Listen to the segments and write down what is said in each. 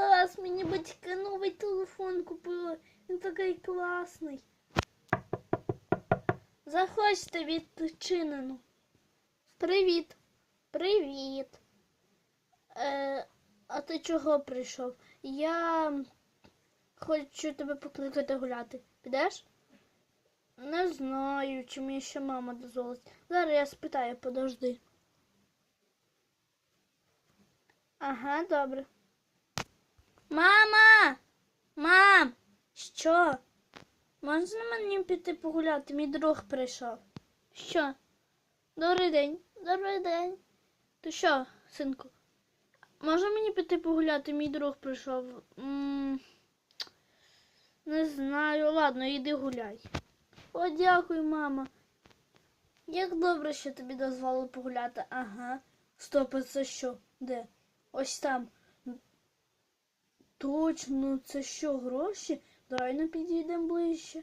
клас! Мені батьки новий телефон купили. Він такий класний. Заходьте відчинено. Привіт. Привіт. Е, а ти чого прийшов? Я хочу тебе покликати гуляти. Підеш? Не знаю, чи мені ще мама дозволить. Зараз я спитаю, подожди. Ага, добре. Мама! Мам! Що? Можна мені піти погуляти? Мій друг прийшов. Що? Добрий день. Добрий день. То що, синку? Можна мені піти погуляти? Мій друг прийшов. м не знаю. Ладно, йди гуляй. О, дякую, мама. Як добре, що тобі дозволили погуляти. Ага. Стоп, це що? Де? Ось там. Точно, це що, гроші? Давай ну підійдемо ближче.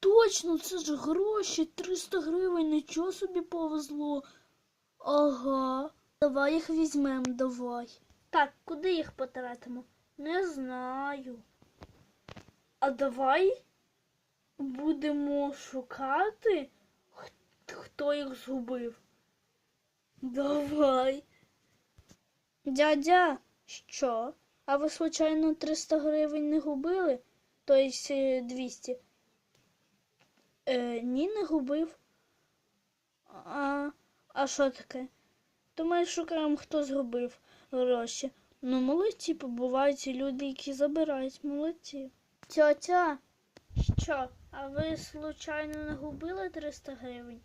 Точно, це ж гроші, 300 гривень, нічого собі повезло. Ага. Давай їх візьмемо, давай. Так, куди їх потратимо? Не знаю. А давай будемо шукати, хто їх згубив. Давай. Дядя, що? А ви, случайно, 300 гривень не губили? Тобто е, 200? Е, ні, не губив. А, а що таке? То ми шукаємо, хто згубив гроші. Ну, молодці, побувають і люди, які забирають, молодці. Тьотя, що? А ви, случайно, не губили 300 гривень?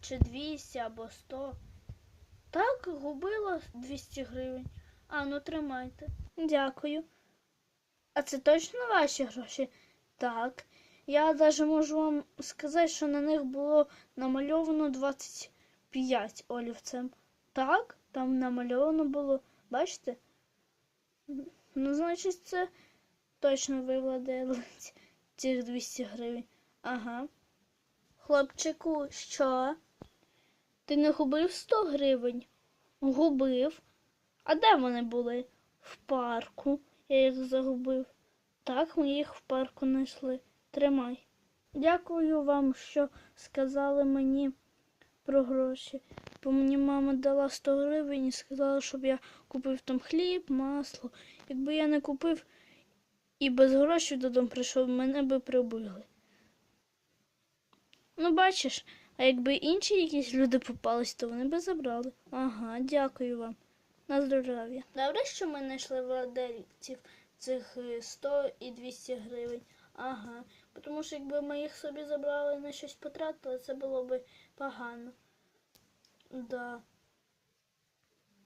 Чи 200 або 100? Так, губила 200 гривень. А, ну тримайте. Дякую. А це точно ваші гроші? Так. Я навіть можу вам сказати, що на них було намальовано 25 олівцем. Так, там намальовано було, бачите? Ну, значить, це точно ви цих 200 гривень. Ага. Хлопчику, що? Ти не губив 100 гривень? Губив. А де вони були? В парку. Я їх загубив. Так, ми їх в парку знайшли. Тримай. Дякую вам, що сказали мені про гроші. Бо мені мама дала 100 гривень і сказала, щоб я купив там хліб, масло. Якби я не купив і без грошей додому прийшов, мене би прибили. Ну, бачиш, а якби інші якісь люди попались, то вони би забрали. Ага, дякую вам. На здоров'я. Добре, що ми знайшли владельців цих е, 100 і 200 гривень. Ага. Тому що якби ми їх собі забрали на щось потратили, це було б погано. Да.